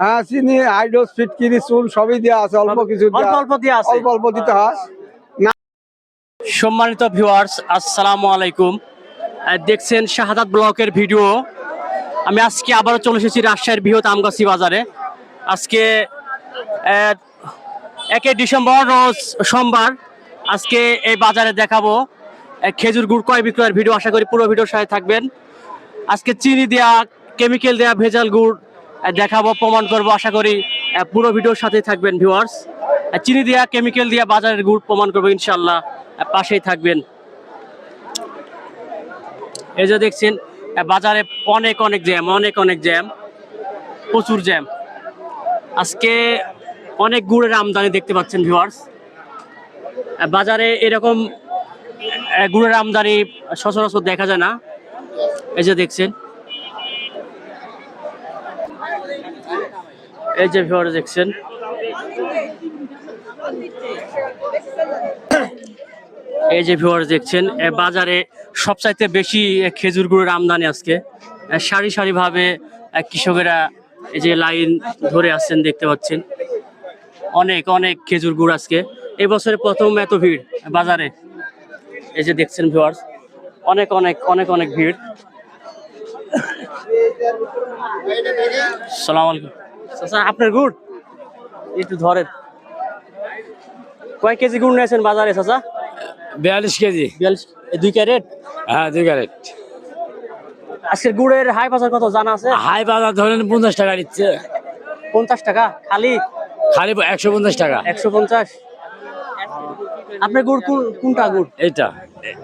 হ্যাঁ চিনি হাইড্রোস ফিটকিরি চুল সবই দেওয়া আছে অল্প কিছু অল্প অল্প দিয়ে আছে। অল্প অল্প দিতে হয়। সম্মানিত ভিউয়ার্স আসসালামু আলাইকুম। দেখছেন শাহাদাত ব্লকের ভিডিও। আমি আজকে আবারও চলে এসেছি রাজশাহীর বৃহৎ আমগাছি বাজারে। আজকে একে ডিসেম্বর রোজ সোমবার। আজকে এই বাজারে দেখাবো খেজুর গুড় কয় বিক্রয়ের ভিডিও। আশা করি পুরো ভিডিওর সাথে থাকবেন। আজকে চিনি দেয়া কেমিক্যাল দেয়া ভেজাল গুড় দেখাবো, প্রমাণ করব, আশা করি পুরো ভিডিওর সাথে থাকবেন ভিউয়ার্স চিনি দেওয়া কেমিক্যাল দেওয়া বাজারের গুড় প্রমাণ করব ইনশাল্লাহ পাশেই থাকবেন। এই যে দেখছেন বাজারে অনেক অনেক জ্যাম, অনেক অনেক জ্যাম, প্রচুর জ্যাম। আজকে অনেক গুড়ের আমদানি দেখতে পাচ্ছেন ভিউয়ার্স বাজারে এরকম গুড়ের আমদানি সচরাচর দেখা যায় না। এই যে দেখছেন এই যে ভিউয়ার্স দেখছেন। এই যে ভিউয়ার্স দেখছেন বাজারে সবচাইতে বেশি খেজুর গুড়ের আমদানি আজকে। সারি সারি ভাবে কৃষকেরা এই যে লাইন ধরে আসছেন দেখতে পাচ্ছেন। অনেক অনেক খেজুর গুড় আজকে। এই বছরে প্রথম এত ভিড় বাজারে। এই যে দেখছেন ভিউয়ার্স, অনেক অনেক অনেক অনেক ভিড়। সালাম চাচা আপনার গুড়? একটু ধরেন। কয় কেজি গুড় নিয়েছেন বাজারে চাচা? বিয়াল্লিশ কেজি। বিয়াল্লিশ। দুই ক্যারেট? হ্যাঁ দুই ক্যারেট। আজকের গুড়ের হাই বাজার কত জানা আছে? হাই বাজার ধরেন পঞ্চাশ টাকা নিচ্ছে। পঞ্চাশ টাকা? খালি? খালি একশো পঞ্চাশ টাকা। একশো পঞ্চাশ। আপনার গুড় কোন- কোনটা গুড়? এইটা।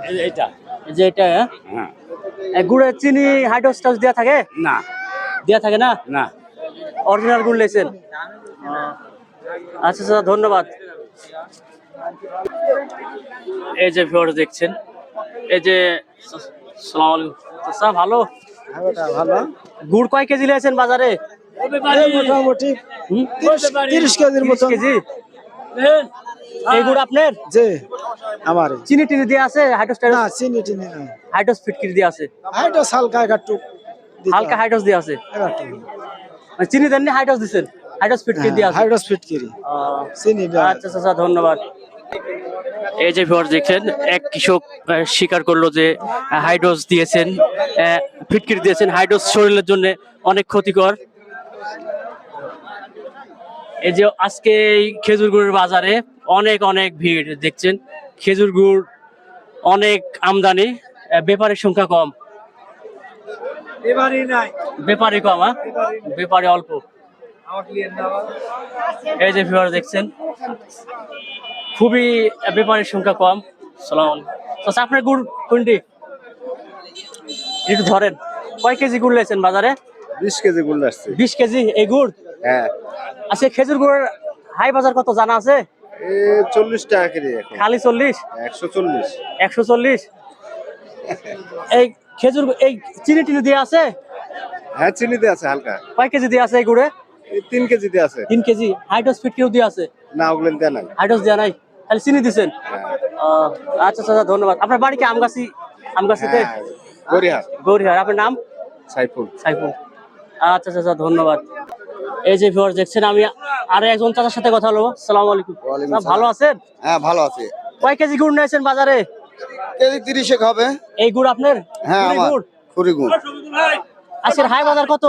এইটা। যে এটা হ্যাঁ? হ্যাঁ। গুড়ের চিনি হাইড্রোস টাস দেওয়া থাকে? না। দেওয়া থাকে না? না। অরিজিনাল গুড় লেছেন। আচ্ছা স্যার ধন্যবাদ। এই যে ভিউয়ার দেখছেন এই যে সালাম আলাইকুম। স্যার ভালো? ভালো। গুড় কয় কেজি লিয়েছেন বাজারে? মোটামুটি হুম? তিরিশ কেজির 30 কেজি? এই গুড় আপনার? যে আমার। চিনি টিনি দিয়ে আছে? হাইড্রোস না চিনি টিনি না। হাইড্রোস ফিটকিরি দিয়ে আছে। হাইড্রোস হালকা একটু হালকা হাইড্রোস দিয়ে আছে। চিনি দেননি হাইড্রোস দিছেন? হাইড্রোস ফিটকিরি দিয়ে আছে হাইড্রোস ফিটকিরি আহ, চিনি। আচ্ছা আচ্ছা ধন্যবাদ। এই যে ভিউয়ার দেখছেন এক কৃষক স্বীকার করল যে হাইড্রোস দিয়েছেন আহ, ফিটকিরি দিয়েছেন। হাইড্রোস শরীরের জন্য অনেক ক্ষতিকর। এই যে আজকে এই খেজুর গুড়ের বাজারে অনেক অনেক ভিড় দেখছেন। খেজুর গুড় অনেক আমদানি ব্যাপারীর সংখ্যা কম। এবারই নাই। ব্যাপারী কম হ্যাঁ? ব্যাপারী অল্প। এই যে ভিউয়ার দেখছেন খুবই ব্যাপারের সংখ্যা কম। সালাম আলাইকুম। আচ্ছা আপনার গুড় কোনটি? একটু ধরেন। কয় কেজি গুড় লেছেন বাজারে? বিশ কেজি গুড় আসছে বিশ কেজি এই গুড়? হ্যাঁ। আচ্ছা খেজুর গুড়ের হাই বাজার কত জানা আছে? চল্লিশ টাকা কেজি খালি চল্লিশ? একশো চল্লিশ। একশো চল্লিশ? এই খেজুর এই চিনি টিনি দিয়ে আছে? হ্যাঁ চিনি দিয়ে আছে হালকা। কয় কেজি দিয়ে আছে এই গুড়ে? এই কেজি কেজিতে আছে। তিন কেজি। হাইড্রোস ফিটকিও দিয়ে আছে? না ওগুলো দেয় নাই। হাইড্রোস দেওয়া নাই। খালি চিনি দিছেন? হ্যাঁ। আচ্ছা আচ্ছা ধন্যবাদ। আপনার বাড়ি কি আমগাছি আমগাছিতে? হ্যাঁ, গড়িয়া গৌরিহার আপনার নাম? সাইফুল। সাইফুল। আচ্ছা আচ্ছা আচ্ছা, ধন্যবাদ। এই যে ভিউয়ার দেখছেন আমি আর একজন চাচার সাথে কথা বলব। সালাম আলাইকুম। ভালো আছেন? হ্যাঁ ভালো আছে। কয় কেজি গুড় নিয়েছেন বাজারে? কেজি তিরিশে হবে এই গুড় আপনার? হ্যাঁ আমার গুড়। কুড়ি আজকের হাই বাজার কত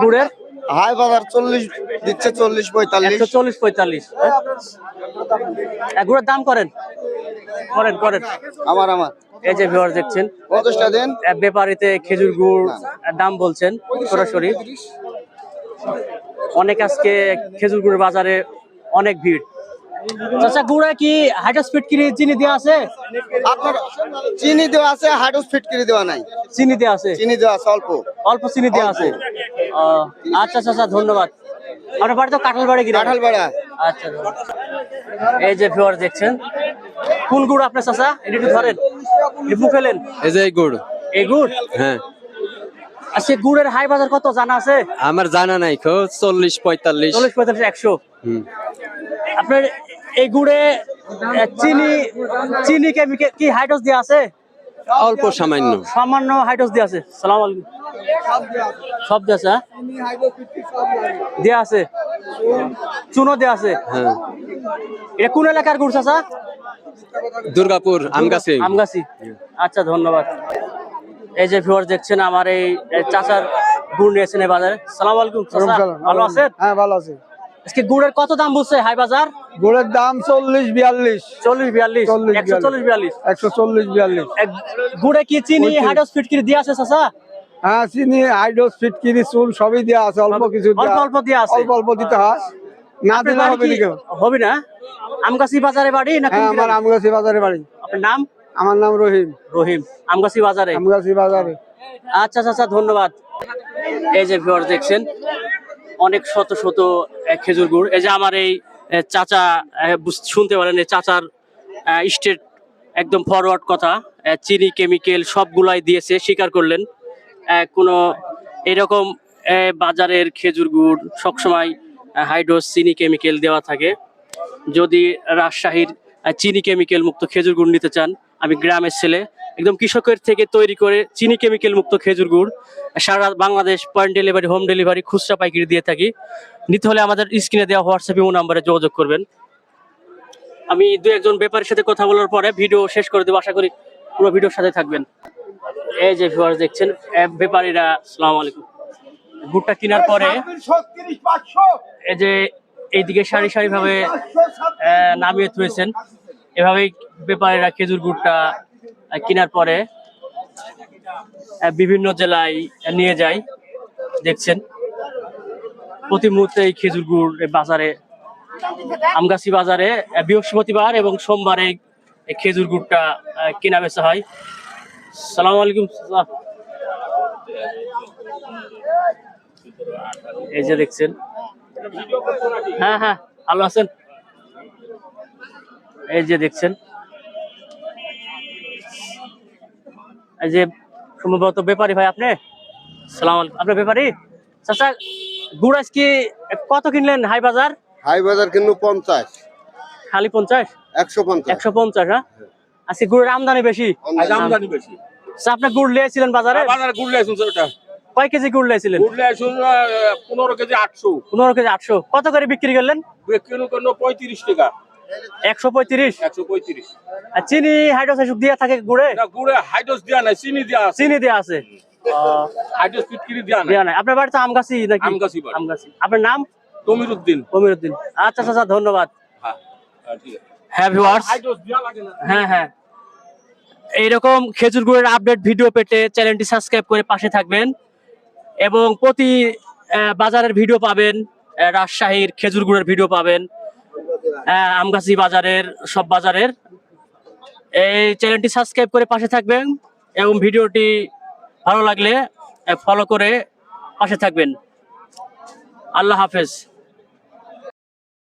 গুড়ের? হাই বাজার চল্লিশ দিচ্ছে চল্লিশ পঁয়তাল্লিশ। চল্লিশ পঁয়তাল্লিশ হ্যাঁ? গুড়ের দাম করেন। করেন করেন। আমার আমার। এই যে ভিউয়ার দেখছেন পঞ্চাশটা দেন। ব্যাপারিতে খেজুর গুড় দাম বলছেন সরাসরি। অনেক আজকে খেজুর গুড়ের বাজারে অনেক ভিড়। চাচা গুড়ে কি হাইড্রো স্পিড কিনে চিনি দেওয়া আছে? আপনার চিনি দেওয়া আছে হাইড্রোস ফিটকিরি দেওয়া নাই। চিনি দেওয়া আছে? চিনি দেওয়া আছে অল্প। অল্প চিনি দেওয়া আছে? ও, আচ্ছা আচ্ছা আচ্ছা, ধন্যবাদ। আপনার বাড়ি তো কাঁঠাল বাড়ি কিনা? কাঁঠাল বেড়া আচ্ছা এই যে ভিউয়ার দেখছেন কোন গুড় আপনার চাচা? এটা একটু ধরেন। ফেলেন। এই যে গুড়। এই গুড়? হ্যাঁ। আজকে গুড়ের হাই বাজার কত জানা আছে? আমার জানা নাই খো চল্লিশ পঁয়তাল্লিশ। চল্লিশ পঁয়তাল্লিশ একশো। হুম। আপনার এই গুড়ে চিনি চিনি কেমিক্যাল কি হাইড্রোস দেওয়া আছে? অল্প সামান্য। সামান্য হাইড্রোস দিয়ে আছে। সালাম আলাইকুম। সব দিয়ে আছে হ্যাঁ? আছে। চুনো দেয়া আছে। হ্যাঁ। এটা কোন এলাকার গুড় চাচা? দুর্গাপুর আমগাছি। আমগাছি। আচ্ছা ধন্যবাদ। এই যে ভিউয়ার দেখছেন আমার এই এই চাচার গুড় নিয়েছেন এই বাজারে। সালাম আলাইকুম ভালো আছেন? হ্যাঁ ভালো আছে। আজকে গুড়ের কত দাম বলছে হাই বাজার? গুড়ের দাম চল্লিশ বিয়াল্লিশ। চল্লিশ বিয়াল্লিশ একশো চল্লিশ বিয়াল্লিশ। একশো চল্লিশ বিয়াল্লিশ। গুড়ে কি চিনি হাইড্রোস ফিটকিরি দিয়ে আছে চাচা? হ্যাঁ চিনি হাইড্রোস ফিটকিরি চুল সবই দেওয়া আছে অল্প কিছু অল্প অল্প দিয়ে আছে। অল্প অল্প দিতে হয়। না দিলে হবে হবে না? আমগাছি বাজারে বাড়ি না হ্যাঁ আমার আমগাছি বাজারে বাড়ি। আপনার নাম? আমার নাম রহিম। রহিম। আমগাছি বাজারে? আমগাছি বাজারে। আচ্ছা চাচা ধন্যবাদ। এই যে ভিউয়ার দেখছেন অনেক শত শত খেজুর গুড়। এই যে আমার এই চাচা শুনতে পারেন, এই চাচার স্টেট একদম ফরওয়ার্ড কথা চিনি কেমিক্যাল সবগুলাই দিয়েছে, স্বীকার করলেন। কোনো এরকম বাজারের খেজুর গুড় সবসময় হাইড্রোস চিনি কেমিক্যাল দেওয়া থাকে। যদি রাজশাহীর চিনি কেমিক্যাল মুক্ত খেজুর গুড় নিতে চান, আমি গ্রামের ছেলে একদম কৃষকের থেকে তৈরি করে চিনি কেমিক্যাল মুক্ত খেজুর গুড়, সারা Bangladesh point delivery home delivery খুচরা পাইকারি দিয়ে থাকি। নিতে হলে আমাদের স্ক্রিনে দেওয়া হোয়াটসঅ্যাপ ইমো নাম্বারে যোগাযোগ করবেন। আমি দু একজন ব্যাপারীর সাথে কথা বলার পরে ভিডিও শেষ করে দেবো। আশা করি পুরো ভিডিওর সাথে থাকবেন। এই যে ভিউয়ার্স দেখছেন ব্যাপারীরা সালাম আলাইকুম। গুড়টা কেনার পরে এই যে এইদিকে সারি সারি ভাবে নামিয়ে থুয়েছেন এভাবেই ব্যাপারীরা খেজুর গুড়টা কেনার পরে বিভিন্ন জেলায় নিয়ে যায় দেখছেন। প্রতি মুহূর্তে এই খেজুর গুড় বাজারে আমগাছি বাজারে বৃহস্পতিবার এবং সোমবারে এই খেজুর গুড়টা কেনা বেচা হয়। সালাম আলাইকুম। এই যে দেখছেন। হ্যাঁ হ্যাঁ ভালো আছেন? এই যে দেখছেন। এই যে সম্ভবত ব্যাপারী ভাই আপনি? সালাম আলাইকুম। আপনার ব্যাপারী? চাচা গুড় আজকে কত কিনলেন হাই বাজার? হাই বাজার কিন্তু পঞ্চাশ। খালি পঞ্চাশ? একশো পঞ্চাশ। একশো পঞ্চাশ হ্যাঁ? আজকে গুড়ের আমদানি বেশি? আমদানি বেশি। আপনি গুড় লিয়েছিলেন বাজারে? বাজারে গুড়লে আসুন ওটা। কয় কেজি গুড় লিয়েছিলেন? গুড়লে আসুন পনেরো কেজি আটশো। পনেরো কেজি আটশো। কত করে বিক্রি করলেন? কেন কেন পঁয়ত্রিশ টাকা। একশো পঁয়ত্রিশ? একশো পঁয়ত্রিশ। আর চিনি হাইড্রোসাইসুক দিয়ে থাকে গুড়ে? গুড়ে হাইড্রোস দেওয়া নাই চিনি চিনি দেওয়া আছে। হাইড্রোস পিটকিরি দেওয়া নাই। দেওয়া নাই। আপনার বাড়িতে আম নাকি? আমগাছি আমগাছি আপনার নাম? তমির উদ্দিন কমিরুদ্দিন আচ্ছা আচ্ছা ধন্যবাদ। হ্যাঁ হ্যাঁ, হ্যাঁ ভিউয়ার্স হ্যাঁ হ্যাঁ। এইরকম খেজুর গুড়ের আপডেট ভিডিও পেতে চ্যানেলটি সাবস্ক্রাইব করে পাশে থাকবেন এবং প্রতি বাজারের ভিডিও পাবেন রাজশাহীর খেজুর গুড়ের ভিডিও পাবেন। আমগাছি বাজারের, সব বাজারের। এই চ্যানেলটি সাবস্ক্রাইব করে পাশে থাকবেন এবং ভিডিওটি ভালো লাগলে ফলো করে পাশে থাকবেন। আল্লাহ হাফেজ।